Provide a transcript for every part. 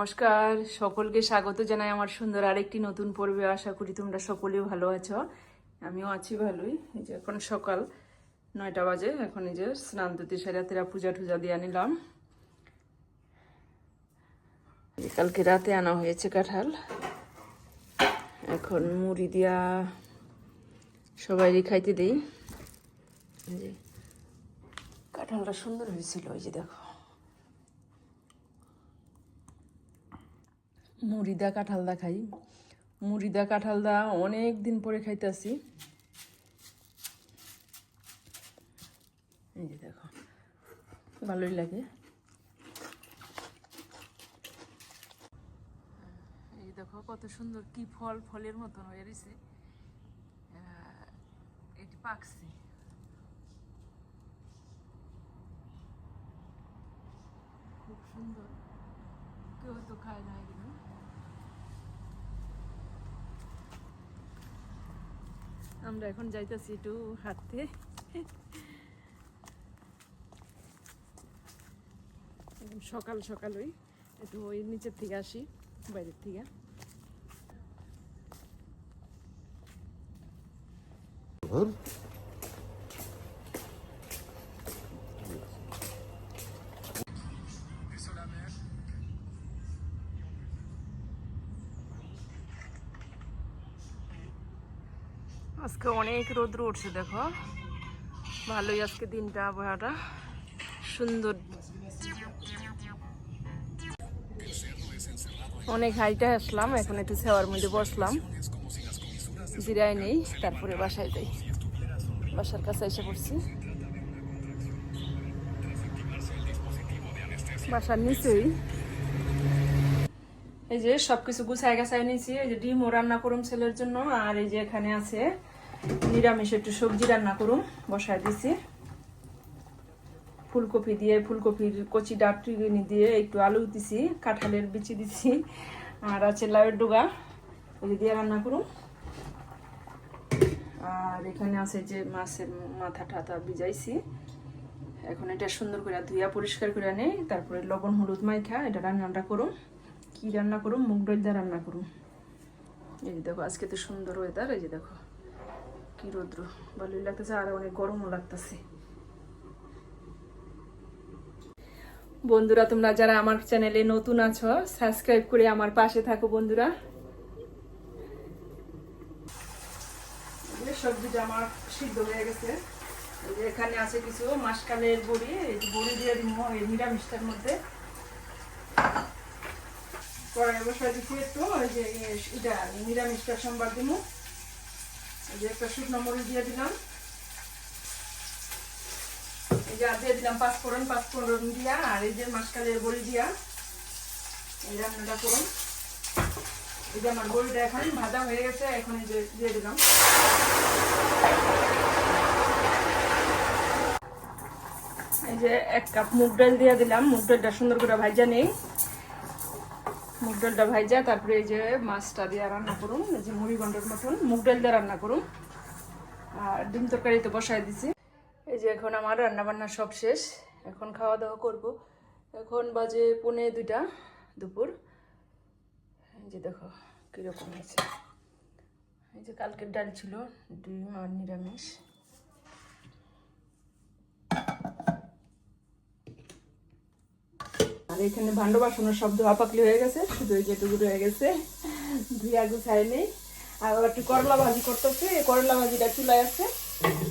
নমস্কার। সকলকে স্বাগত জানাই আমার সুন্দর আরেকটি নতুন পর্বে। আশা করি তোমরা সকলেই ভালো আছো। আমিও আছি ভালোই। এই যে এখন সকাল নয়টা বাজে। এখন এই যে স্নান দুতি সেরা তেরা পূজা টুজা দিয়ে নিলাম। কালকে রাতে আনা হয়েছে কাঁঠাল। এখন মুড়ি দিয়া সবাই খাইতে দিই। কাঁঠালটা সুন্দর হয়েছিল। ওই যে দেখো। মুড়িদা কাঁঠালদা খাই। মুড়িদা কাঁঠালদা অনেক দিন পরে খাইতেছি। এই যে দেখো, ভালোই লাগে। এই দেখো, কত সুন্দর কি ফল, ফলের মতন হয়ে রয়েছে এটি পাকছে। খুব সুন্দর। কেউ তো খায় না আমরা এখন যাইতেছি একটু হাঁটতে। সকাল সকাল ওই একটু ওই নিচের থেকে আসি, বাইরের থেকে। আজকে অনেক রোদ্র উঠছে, দেখো। ভালোই আজকে দিনটা, আবহাওয়াটা। সুন্দর। অনেক হাইটে আসলাম, এখন একটু সেওয়ার মধ্যে বসলাম। জিরাই নেই, তারপরে বাসায় যাই। বাসার কাছে এসে পড়ছি। বাসার নিচেই। এই যে সবকিছু গুছাই গাছাই নিয়েছি, এই যে ডিমও রান্না করুন ছেলের জন্য, আর এই যে এখানে আছে নিরামিষ একটু সবজি রান্না করুন, বসায় দিছি। ফুলকপি দিয়ে, ফুলকপির কচি ডাটুনি দিয়ে একটু আলু দিছি, কাঁঠালের বিচি দিছি, আর আছে লাউয়ের ডুগা, ওই দিয়ে রান্না করুন। আর এখানে আছে যে মাছের মাথা টাথা ভিজাইছি। এখন এটা সুন্দর করে ধুইয়া পরিষ্কার করে নেই, তারপরে লবণ, হলুদ মাইখা, এটা রান্নাটা করুন। কি রান্না করুন? মুগ ডাল দিয়ে রান্না করুন। এই যে দেখো, আজকে তো সুন্দর ওয়েদার এই যে দেখো। কি রৌদ্র? ভালোই লাগতেছে, আর অনেক গরমও লাগতেছে। বন্ধুরা, তোমরা যারা আমার চ্যানেলে নতুন আছো, সাবস্ক্রাইব করে আমার পাশে থাকো, বন্ধুরা। সবজিটা আমার সিদ্ধ হয়ে গেছে এখানে আছে কিছু মাসকালের বড়ি বড়ি দিয়ে নিরামিষটার মধ্যে। কড়াই বসাই দিচ্ছি একটু, ওই যে এটা নিরামিষটা সোমবার দিব এই যে একটা শুকনো মরিচ দিয়ে দিলাম। এই যে দিয়ে দিলাম পাঁচফোড়ন পাঁচফোড়ন দিয়া, আর এই যে মাসকালের বড়ি দিয়া। এই রান্নাটা করুন। এই যে আমার বড়িটা এখন ভাজা হয়ে গেছে, এখন এই যে দিয়ে দিলাম। এই যে এক কাপ মুগ ডাল দিয়ে দিলাম। মুগ ডালটা সুন্দর করে ভাজা নেই। মুগ ডালটা ভাজা তারপরে এই যে মাছটা দিয়ে রান্না করুন এই যে মুড়ি গন্ডের মতন মুগ ডাল দিয়ে রান্না করুন আর ডিম তরকারিতে বসাই দিছি। এই যে এখন আমার রান্না বান্না সব শেষ, এখন খাওয়া দাওয়া করব। এখন বাজে পৌনে দুইটা দুপুর। এই যে দেখো কীরকম হয়েছে। এই যে কালকের ডাল ছিল, ডিম আর নিরামিষ। এখানে ভাণ্ড বাসনের সব ধোয়া পাকলি হয়ে গেছে, শুধু এই যেটুকু রয়ে গেছে। ধুয়া গুছাই নেই। আর একটু করলা ভাজি করতেছে, এই করলা ভাজিটা চুলায় আছে।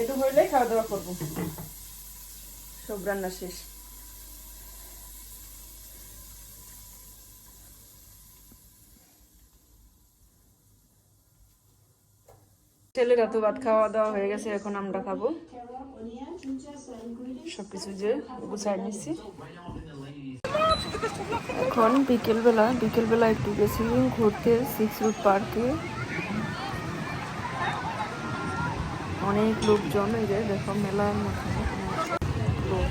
একটু হইলে খাওয়া দাওয়া করব। সব রান্না শেষ। ছেলেরা তো ভাত খাওয়া দাওয়া হয়ে গেছে, এখন আমরা খাব। সবকিছু যে গুছাই নিচ্ছি এখন বিকেলবেলা বিকেলবেলা একটু গেছি ঘুরতে সিক্স রুট পার্কে অনেক লোকজন, এই যে দেখো মেলার মধ্যে। লোক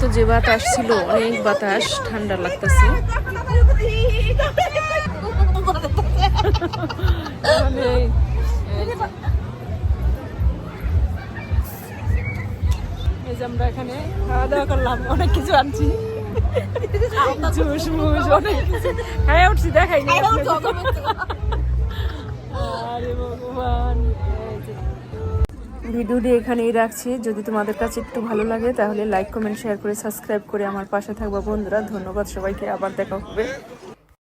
এত যে বাতাস ছিল অনেক বাতাস ঠান্ডা লাগতেছে। আমরা এখানে খাওয়া দাওয়া করলাম অনেক কিছু আনছি। জুস অনেক কিছু। উঠছি দেখাই ভিডিওটি এখানেই রাখছি। যদি তোমাদের কাছে একটু ভালো লাগে, তাহলে লাইক কমেন্ট শেয়ার করে সাবস্ক্রাইব করে আমার পাশে থাকবা বন্ধুরা। ধন্যবাদ সবাইকে, আবার দেখা হবে।